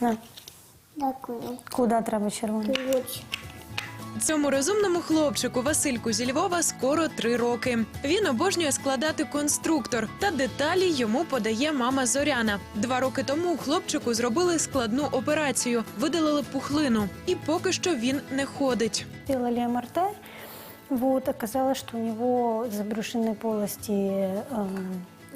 На, Дякую. куди треба червоний? Тут. Цьому розумному хлопчику Васильку зі Львова скоро три роки. Він обожнює складати конструктор, та деталі йому подає мама Зоряна. Два роки тому хлопчику зробили складну операцію, видалили пухлину, і поки що він не ходить. Делали МРТ. Вот, оказалось, что у него из брюшинной полости э,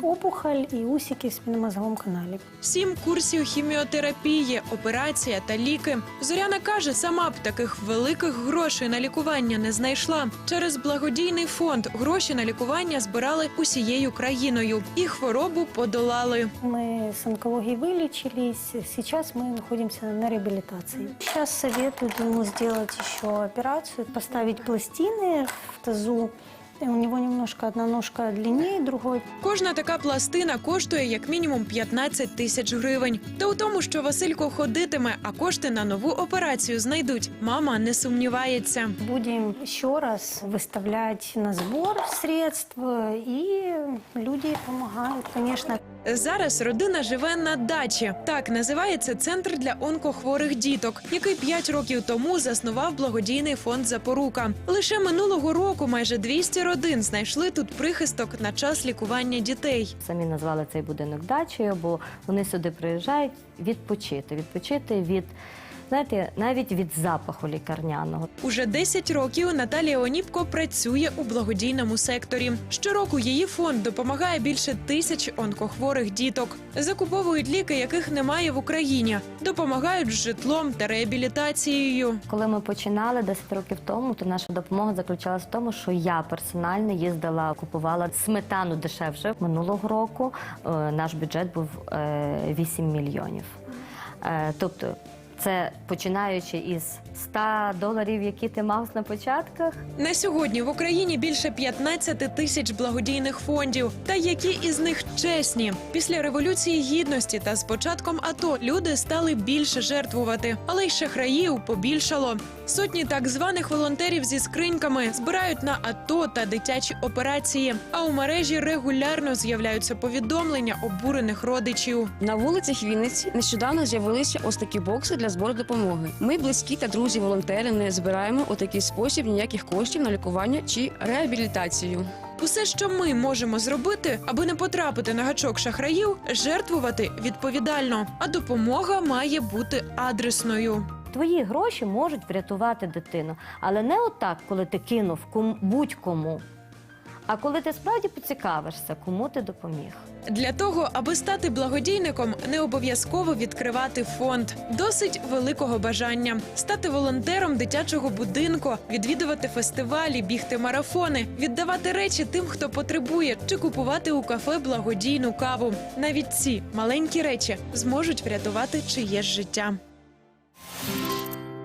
опухоль и усики в спинномозговом канале. Сім курсів хіміотерапії, операція та ліки. Зоряна каже, сама б таких великих грошей на лікування не знайшла. Через благодійний фонд гроші на лікування збирали усією країною і хворобу подолали. Мы с онкологией вылечились, сейчас мы находимся на реабилитации. Сейчас советуют ему сделать еще операцию, поставить пластины в тазу. И у него немножко одна ножка длиннее другой. Кожна така пластина коштує як мінімум 15 тисяч гривень. Та у тому, що Василько ходитиме, а кошти на нову операцію знайдуть. Мама не сумнівається. Будем еще раз выставлять на сбор средств, и люди помогают, конечно. Зараз родина живе на дачі. Так називається центр для онкохворих діток, який 5 років тому заснував благодійний фонд Запорука. Лише минулого року майже 200 родин знайшли тут прихисток на час лікування дітей. Самі назвали цей будинок дачею, бо вони сюди приїжджають відпочити, відпочити від, знаєте, навіть від запаху лікарняного. Уже 10 років Наталія Оніпко працює у благодійному секторі. Щороку її фонд допомагає більше тисяч онкохворих діток. Закуповують ліки, яких немає в Україні, допомагають з житлом та реабілітацією. Коли ми починали 10 років тому, то наша допомога заключалася в тому, що я персонально їздила, купувала сметану дешевше. Минулого року е, наш бюджет був е, 8 мільйонів. Е, тобто, це починаючи із 100 доларів, які ти мав на початках, На сьогодні в Україні більше 15 тисяч благодійних фондів. Та які із них чесні? Після революції гідності та з початком АТО люди стали більше жертвувати, але й шахраїв побільшало. Сотні так званих волонтерів зі скриньками збирають на АТО та дитячі операції. А у мережі регулярно з'являються повідомлення обурених родичів. На вулицях Вінниці нещодавно з'явилися ось такі бокси для збору допомоги. Ми, близькі та друзі, волонтери, не збираємо у такий спосіб ніяких коштів на лікування чи реабілітацію. Усе, що ми можемо зробити, аби не потрапити на гачок шахраїв, жертвувати відповідально. А допомога має бути адресною. Твої гроші можуть врятувати дитину, але не отак, коли ти кинув ком- будь-кому. А коли ти справді поцікавишся, кому ти допоміг. Для того, аби стати благодійником, не обов'язково відкривати фонд. Досить великого бажання стати волонтером дитячого будинку, відвідувати фестивалі, бігти марафони, віддавати речі тим, хто потребує, чи купувати у кафе благодійну каву. Навіть ці маленькі речі зможуть врятувати чиєсь життя.